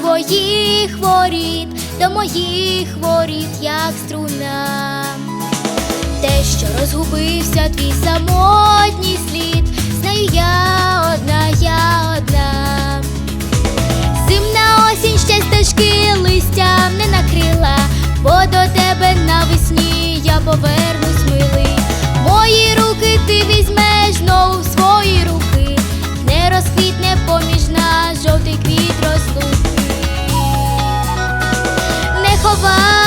твоїх воріт, до моїх воріт, як струна. Те, що розгубився твій самотній слід, знаю я одна, я одна. Зимна осінь ще стежки листям не накрила, бо до тебе повернусь. 吧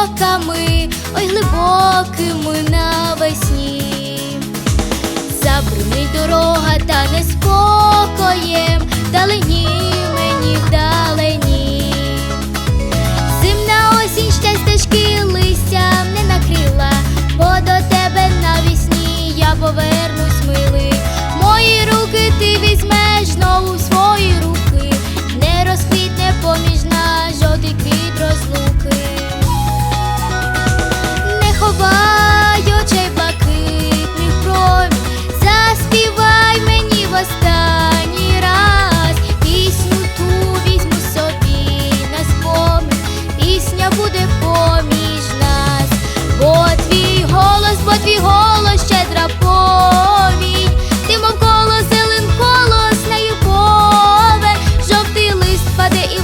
болотами, ой глибокими навесні. 場で